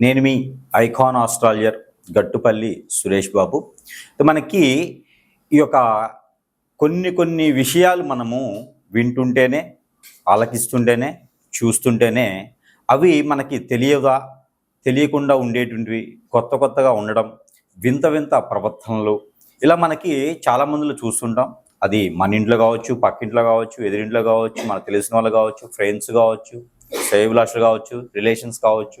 నేను మీ icon astrologer Gattupalli Suresh Babu. మనకి ఈ యొక్క కొన్ని కొన్ని విషయాలు మనము వింటుంటేనే ఆలకిస్తుంటేనే చూస్తుంటేనే అవి మనకి తెలియదా తెలియకుండా ఉండేటువంటివి కొత్త కొత్తగా ఉండడం వింత వింత ప్రవర్తనలు. ఇలా మనకి చాలా మందిలో చూస్తుంటాం. అది మన ఇంట్లో కావచ్చు పక్కింట్లో కావచ్చు ఎదురింట్లో కావచ్చు మనకు తెలిసిన వాళ్ళు కావచ్చు ఫ్రెండ్స్ కావచ్చు సేవిలాషులు కావచ్చు రిలేషన్స్ కావచ్చు.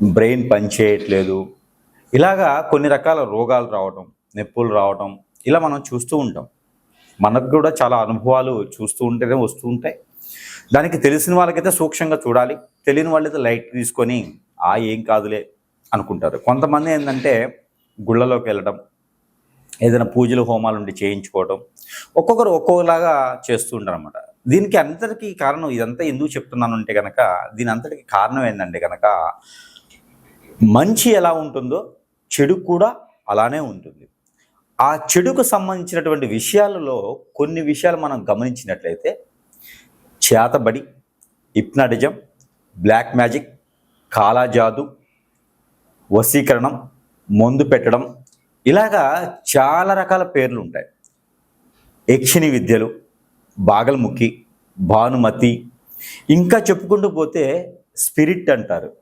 బ్రెయిన్ పనిచేయట్లేదు. ఇలాగా కొన్ని రకాల రోగాలు రావటం నొప్పులు రావటం ఇలా మనం చూస్తూ ఉంటాం. మనకు కూడా చాలా అనుభవాలు చూస్తూ ఉంటేనే వస్తూ ఉంటాయి. దానికి తెలిసిన వాళ్ళకైతే సూక్ష్మంగా చూడాలి. తెలియని వాళ్ళైతే లైట్ తీసుకొని ఆ ఏం కాదులే అనుకుంటారు. కొంతమంది ఏంటంటే గుళ్ళలోకి వెళ్ళడం ఏదైనా పూజలు హోమాలు ఉండి చేయించుకోవడం ఒక్కొక్కరు ఒక్కొక్కలాగా చేస్తూ ఉంటారు అనమాట దీనికి అంతటికీ కారణం ఇదంతా ఎందుకు చెప్తున్నాను అంటే కనుక దీని అంతటికి కారణం ఏంటంటే కనుక మంచి ఎలా ఉంటుందో చెడు కూడా అలానే ఉంటుంది. ఆ చెడుకు సంబంధించినటువంటి విషయాలలో కొన్ని విషయాలు మనం గమనించినట్లయితే చేతబడి హిప్నాటిజం బ్లాక్ మ్యాజిక్ కాలాజాదు వశీకరణం మందు పెట్టడం ఇలాగా చాలా రకాల పేర్లు ఉంటాయి. యక్షిణి విద్యలు బాగల్ముఖి భానుమతి ఇంకా చెప్పుకుంటూ పోతే స్పిరిట్ అంటారు.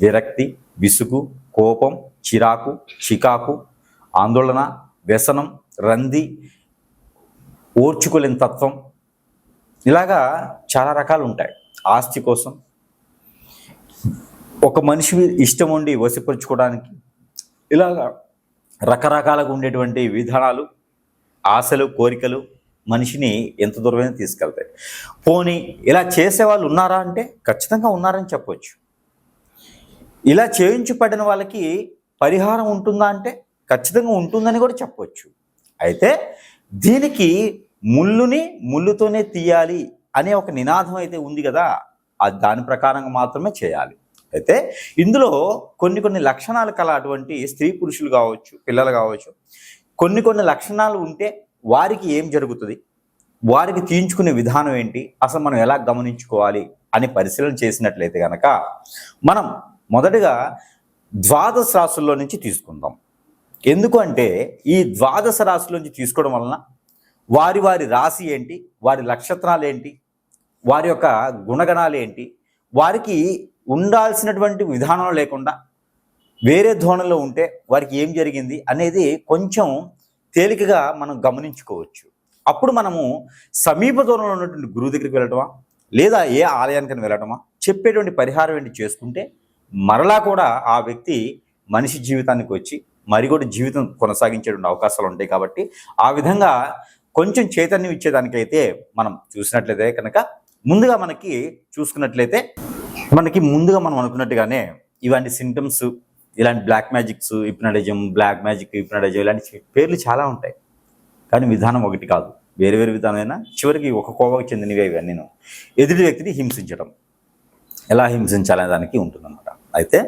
విరక్తి విసుగు కోపం చిరాకు చికాకు ఆందోళన వ్యసనం రంది ఓర్చుకోలేని తత్వం. ఇలాగా చాలా రకాలు ఉంటాయి. ఆస్తి కోసం ఒక మనిషి ఇష్టం ఉండి వసిపరుచుకోవడానికి ఇలాగా రకరకాలుగా ఉండేటువంటి విధానాలు ఆశలు కోరికలు మనిషిని ఎంత దూరమైనా తీసుకెళ్తాయి. పోనీ ఇలా చేసే వాళ్ళు ఉన్నారా అంటే ఖచ్చితంగా ఉన్నారని చెప్పవచ్చు ఇలా చేయించబడిన వాళ్ళకి పరిహారం ఉంటుందా అంటే ఖచ్చితంగా ఉంటుందని కూడా చెప్పవచ్చు అయితే దీనికి ముళ్ళుని ముళ్ళుతోనే తీయాలి అనే ఒక నినాదం అయితే ఉంది కదా అది దాని ప్రకారంగా మాత్రమే చేయాలి. అయితే ఇందులో కొన్ని కొన్ని లక్షణాలు కల అటువంటి స్త్రీ పురుషులు కావచ్చు పిల్లలు కావచ్చు కొన్ని కొన్ని లక్షణాలు ఉంటే వారికి ఏం జరుగుతుంది? వారికి తీయించుకునే విధానం ఏంటి? అసలు మనం ఎలా గమనించుకోవాలి? అని పరిశీలన చేసినట్లయితే కనుక మనం మొదటగా ద్వాదశ రాశుల్లో నుంచి తీసుకుందాం. ఎందుకు అంటే ఈ ద్వాదశ రాశుల నుంచి తీసుకోవడం వలన వారి వారి రాశి ఏంటి వారి నక్షత్రాలు ఏంటి వారి యొక్క గుణగణాలు ఏంటి వారికి ఉండాల్సినటువంటి విధానం లేకుండా వేరే ధోరణిలో ఉంటే వారికి ఏం జరిగింది అనేది కొంచెం తేలికగా మనం గమనించుకోవచ్చు. అప్పుడు మనము సమీప దూరంలో ఉన్నటువంటి గురువు దగ్గరికి వెళ్ళటమా లేదా ఏ ఆలయానికి వెళ్ళటమా చెప్పేటువంటి పరిహారం ఏంటి చేసుకుంటే మరలా కూడా ఆ వ్యక్తి మనిషి జీవితానికి వచ్చి మరి కూడా జీవితం కొనసాగించేటువంటి అవకాశాలు ఉంటాయి కాబట్టి ఆ విధంగా కొంచెం చైతన్యం ఇచ్చేదానికైతే మనం చూసినట్లయితే కనుక ముందుగా మనకి చూసుకున్నట్లయితే మనకి ముందుగా మనం అనుకున్నట్టుగానే ఇలాంటి సింటమ్స్ ఇలాంటి black magics hypnotism black magic hypnotism ఇలాంటి పేర్లు చాలా ఉంటాయి. కానీ విధానం ఒకటి కాదు. వేరు వేరు విధానమైనా చివరికి ఒక కోవకు చెందినవి ఇవన్నీ ఎదుటి వ్యక్తిని హింసించడం ఎలా హింసించాలనే దానికి ఉంటుందన్నమాట. అయితే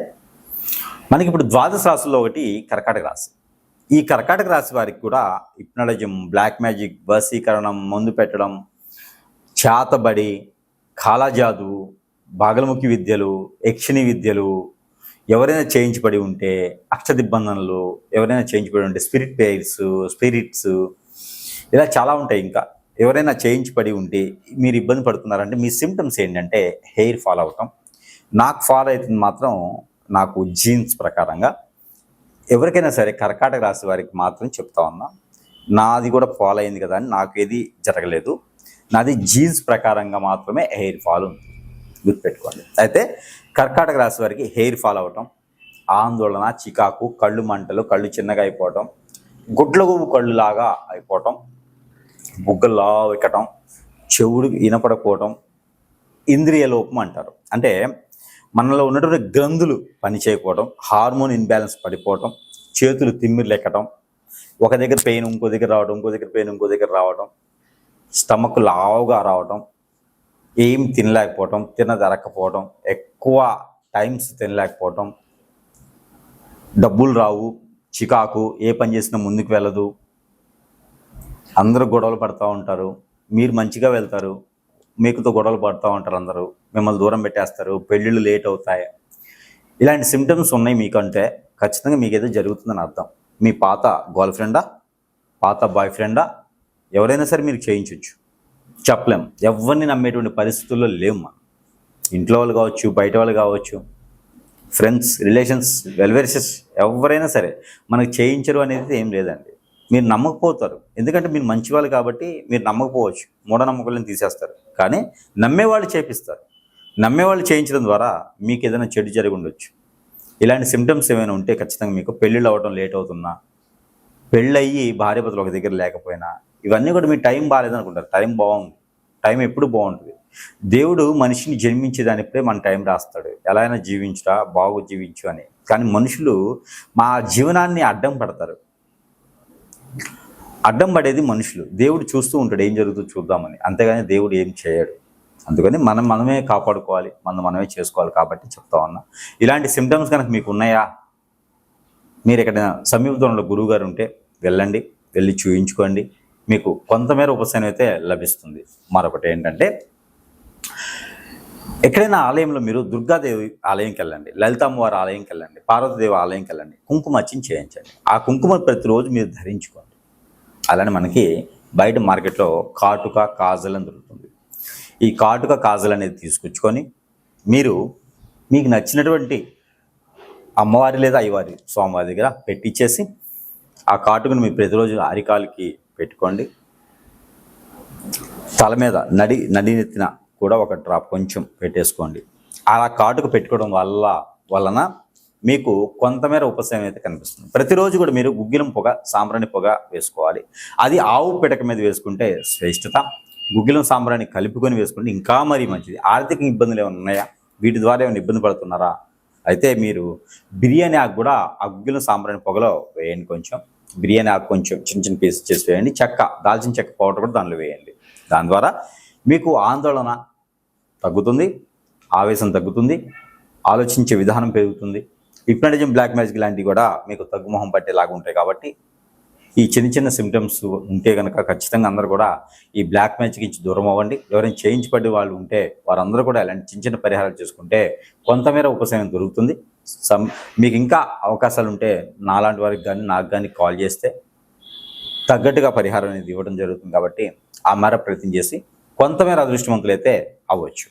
మనకి ఇప్పుడు ద్వాదశ రాశుల్లో ఒకటి కర్కాటక రాశి. ఈ కర్కాటక రాశి వారికి కూడా హిప్నటిజం బ్లాక్ మ్యాజిక్ వశీకరణం మందు పెట్టడం చేతబడి కాలాజాదు బాగలముఖి విద్యలు యక్షిణి విద్యలు ఎవరైనా చేయించబడి ఉంటే అక్షదిబ్బంధనలు ఎవరైనా చేయించబడి ఉంటే స్పిరిట్ పేర్స్ స్పిరిట్స్ ఇలా చాలా ఉంటాయి ఇంకా. ఎవరైనా చేయించబడి ఉంటే మీరు ఇబ్బంది పడుతున్నారంటే మీ సిమ్టమ్స్ ఏంటంటే హెయిర్ ఫాల్ అవటం నాకు ఫాలో అవుతుంది మాత్రం నాకు జీన్స్ ప్రకారంగా. ఎవరికైనా సరే కర్కాటక రాశి వారికి మాత్రం చెప్తా ఉన్నా నాది కూడా ఫాలో అయింది కదా అని నాకు ఏది జరగలేదు. నాది జీన్స్ ప్రకారంగా మాత్రమే హెయిర్ ఫాల్ ఉంది. గుర్తుపెట్టుకోండి. అయితే కర్కాటక రాశి వారికి హెయిర్ ఫాల్ అవ్వటం ఆందోళన చికాకు కళ్ళు మంటలు కళ్ళు చిన్నగా అయిపోవటం గుడ్లగుబు కళ్ళు లాగా అయిపోవటం బుగ్గల్లా ఎక్కటం చెవుడు వినపడకపోవటం ఇంద్రియ లోపం అంటారు. అంటే మనలో ఉన్నటువంటి గ్రంథులు పనిచేయకపోవడం హార్మోన్ ఇన్బ్యాలెన్స్ పడిపోవటం చేతులు తిమ్మిర్లు ఎక్కటం ఒక దగ్గర పెయిన్ ఇంకో దగ్గర రావడం ఇంకో దగ్గర పెయిన్ ఇంకో దగ్గర రావడం స్టమక్ లావుగా రావడం ఏం తినలేకపోవటం తినదరకపోవడం ఎక్కువ టైమ్స్ తినలేకపోవటం డబ్బులు రావు చికాకు ఏ పని చేసినా ముందుకు వెళ్ళదు అందరూ గొడవలు పడుతూ ఉంటారు మీరు మంచిగా వెళ్తారు మీకుతో గొడవలు పడుతూ ఉంటారు అందరూ. మిమ్మల్ని దూరం పెట్టేస్తారు. పెళ్ళిళ్ళు లేట్ అవుతాయి. ఇలాంటి సిమ్టమ్స్ ఉన్నాయి మీకంటే. ఖచ్చితంగా మీకు జరుగుతుందని అర్థం. మీ పాత గర్ల్ ఫ్రెండా పాత బాయ్ ఫ్రెండా ఎవరైనా సరే మీరు చేయించవచ్చు చెప్పలేం. ఎవరిని నమ్మేటువంటి పరిస్థితుల్లో లేవు మనం. ఇంట్లో వాళ్ళు కావచ్చు బయట వాళ్ళు కావచ్చు ఫ్రెండ్స్ రిలేషన్స్ వెల్వేర్సెస్ ఎవరైనా సరే మనకు చేయించరు అనేది ఏం లేదండి. మీరు నమ్మకపోతారు. ఎందుకంటే మీరు మంచివాళ్ళు కాబట్టి మీరు నమ్మకపోవచ్చు. మూఢనమ్మకాలను తీసేస్తారు. కానీ నమ్మేవాళ్ళు చేపిస్తారు. నమ్మేవాళ్ళు చేయించడం ద్వారా మీకు ఏదైనా చెడు జరిగి ఉండొచ్చు. ఇలాంటి సిమ్టమ్స్ ఏమైనా ఉంటే ఖచ్చితంగా మీకు పెళ్ళిళ్ళు అవ్వడం లేట్ అవుతున్నా పెళ్ళయ్యి భార్య భర్తలు ఒక దగ్గర లేకపోయినా ఇవన్నీ కూడా మీ టైం బాగాలేదనుకుంటారు టైం బాగుంది. టైం ఎప్పుడు బాగుంటుంది. దేవుడు మనిషిని జన్మించేదానిప్పుడే మన టైం రాస్తాడు. ఎలా అయినా జీవించురా బాగు జీవించు అని. కానీ మనుషులు మా జీవనాన్ని అడ్డం పడతారు. అడ్డం పడేది మనుషులు. దేవుడు చూస్తూ ఉంటాడు ఏం జరుగుతుందో చూద్దామని. అంతేగాని దేవుడు ఏం చేయడు. అందుకని మనం మనమే కాపాడుకోవాలి మనం మనమే చేసుకోవాలి కాబట్టి చెప్తా ఉన్నా. ఇలాంటి సిమ్టమ్స్ కనుక మీకు ఉన్నాయా? మీరు ఎక్కడైనా సమీపంలో గురువు గారు ఉంటే వెళ్ళండి వెళ్ళి చూయించుకోండి. మీకు కొంతమేర ఉపశమనం అయితే లభిస్తుంది. మరొకటి ఏంటంటే ఎక్కడైనా ఆలయంలో మీరు దుర్గాదేవి ఆలయంకి వెళ్ళండి లలితమ్మవారి ఆలయంకి వెళ్ళండి పార్వతీదేవి ఆలయంకి వెళ్ళండి కుంకుమ అర్చన చేయించండి. ఆ కుంకుమ ప్రతిరోజు మీరు ధరించుకోండి. అలానే మనకి బయట మార్కెట్లో కాటుక కాజల్ అని దొరుకుతుంది. ఈ కాటుక కాజల్ అనేది తీసుకొచ్చుకొని మీరు మీకు నచ్చినటువంటి అమ్మవారి లేదా అయ్యవారి స్వామివారి దగ్గర పెట్టించేసి ఆ కాటుకను మీరు ప్రతిరోజు అరికాలికి పెట్టుకోండి. తల మీద నడి నడినెత్తిన కూడా ఒక డ్రాప్ కొంచెం పెట్టేసుకోండి. అలా కాటుకు పెట్టుకోవడం వల్ల వలన మీకు కొంతమేర ఉపశమనం అయితే కనిపిస్తుంది. ప్రతిరోజు కూడా మీరు గుగ్గిలం పొగ సాంబ్రాణి పొగ వేసుకోవాలి. అది ఆవు పిడక మీద వేసుకుంటే శ్రేష్టత. గుగ్గిలం సాంబ్రాణి కలుపుకొని వేసుకుంటే ఇంకా మరీ మంచిది. ఆర్థిక ఇబ్బందులు ఏమైనా ఉన్నాయా? వీటి ద్వారా ఏమైనా ఇబ్బంది పడుతున్నారా? అయితే మీరు బిర్యానీ ఆకు కూడా ఆ గుగ్గిలం సాంబ్రాణి పొగలో వేయండి కొంచెం. బిర్యానీ ఆకు కొంచెం చిన్న చిన్న పీసెస్ చేసి వేయండి. చెక్క దాల్చిన చెక్క పౌడర్ కూడా దానిలో వేయండి. దాని ద్వారా మీకు ఆందోళన తగ్గుతుంది ఆవేశం తగ్గుతుంది ఆలోచించే విధానం పెరుగుతుంది. హిప్నటిజం బ్లాక్ మ్యాజిక్ లాంటివి కూడా మీకు తగ్గుముఖం పట్టేలాగా ఉంటాయి కాబట్టి ఈ చిన్న చిన్న సిమ్టమ్స్ ఉంటే కనుక ఖచ్చితంగా అందరూ కూడా ఈ బ్లాక్ మ్యాజిక్ నుంచి దూరం అవ్వండి. ఎవరైనా చేయించబడి వాళ్ళు ఉంటే వారందరూ కూడా ఇలాంటి చిన్న చిన్న పరిహారాలు చేసుకుంటే కొంతమేర ఉపశమనం దొరుకుతుంది. సమ్ మీకు ఇంకా అవకాశాలు ఉంటే నాలాంటి వారికి కానీ నాకు కానీ కాల్ చేస్తే తగ్గట్టుగా పరిహారం అనేది ఇవ్వడం జరుగుతుంది కాబట్టి ఆ మేర ప్రయత్నం చేసి కొంతమేర అదృష్టవంతులైతే అవ్వచ్చు.